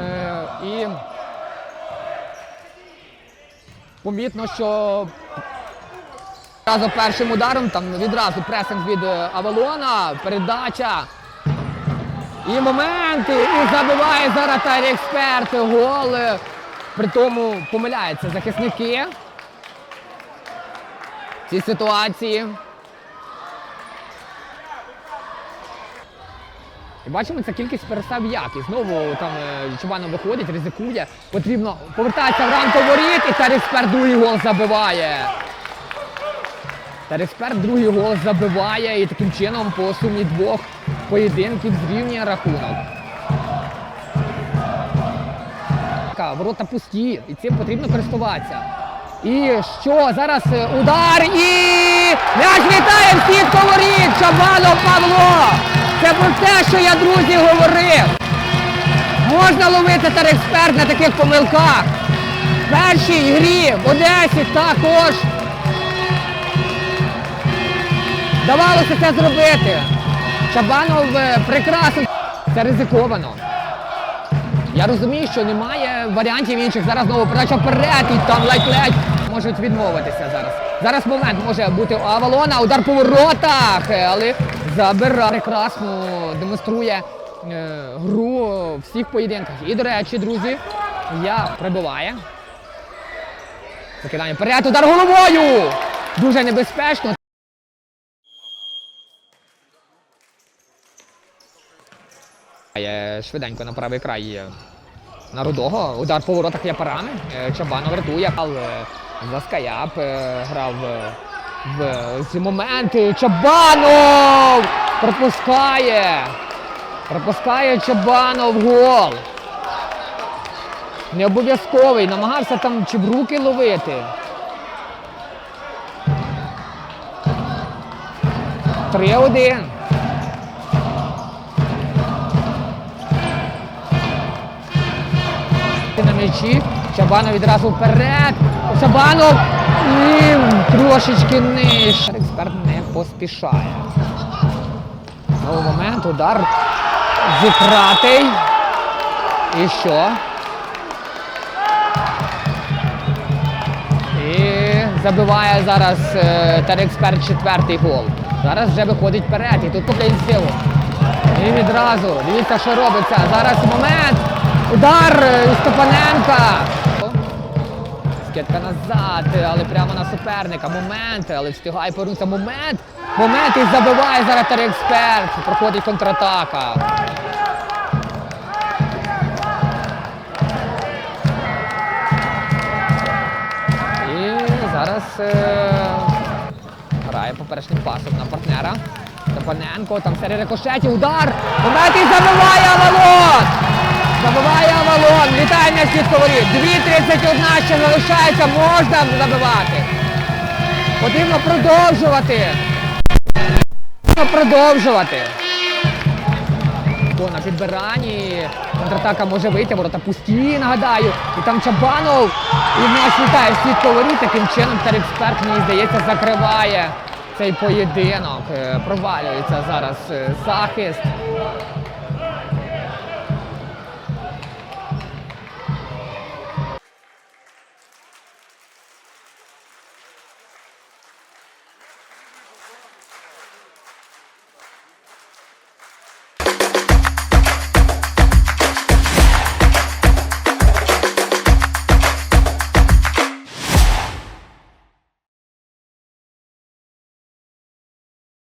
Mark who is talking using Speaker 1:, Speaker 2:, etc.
Speaker 1: Е, і помітно, що одразу першим ударом там відразу пресинг від е, Авалона, передача. І моменти, і забиває зараз Тайрі Експерт гол. Е, При тому помиляються захисники цій ситуації. І бачимо, ця кількість перестав якість. Знову там е, Чубанов виходить, ризикує. Потрібно повертатися в рамку воріт і Терексперт другий гол забиває. Терексперт другий гол забиває і таким чином по сумі двох поєдинків зрівнює рахунок. Ворота пусті, і цим потрібно користуватися. І що? Зараз е, удар і м'яч вітає в сітку воріт! Чабанов Павло! Це про те, що я, друзі, говорив. Можна ловити терексперт на таких помилках. В першій грі в Одесі також давалося це зробити. Чабанов е, прекрасно. Це ризиковано. Я розумію, що немає варіантів інших. Зараз знову передача вперед і там ледь-ледь можуть відмовитися зараз. Зараз момент може бути у Авалона, удар по воротах, але забирає прекрасно, демонструє е, гру в всіх поєдинках. І, до речі, друзі, я прибиває. Закидання вперед, удар головою! Дуже небезпечно. Е, Швиденько на правий край на Рудого. Удар по воротах є парами. Е, Чабанов рятує. Е, Заскаяп е, грав в ці моменти. Чабанов! Пропускає! Пропускає Чабанов гол. Не обов'язковий. Намагався там чи в руки ловити. Три-один. на м'ячі. Чабанов відразу вперед. Чабанов і трошечки нижче. Експерт не поспішає. Знову момент, удар зікратий. І що? І забиває зараз е, Терексперт четвертий гол. Зараз вже виходить вперед. І тут купляє силу. І відразу. Дивіться, що робиться. Зараз момент. Удар е, Степаненка. Скидка назад, е, але прямо на суперника. Момент, але встигає повернутися. Момент. Момент і забиває зараз Терексперт. Проходить контратака. І зараз е, грає поперечним пасом на партнера. Степаненко, там серія рикошетів, удар! Момент і забиває Авалон! Забиває Авалон! На сітку воріт! 2.31 ще залишається, можна забивати! Потрібно продовжувати! Потрібно продовжувати! О, на. Контратака може вийти, ворота пусті, нагадаю. І там Чабанов. І м'яч літає в сітку воріт. Таким чином Терексперт, мені здається, закриває цей поєдинок. Е, Провалюється зараз е, захист.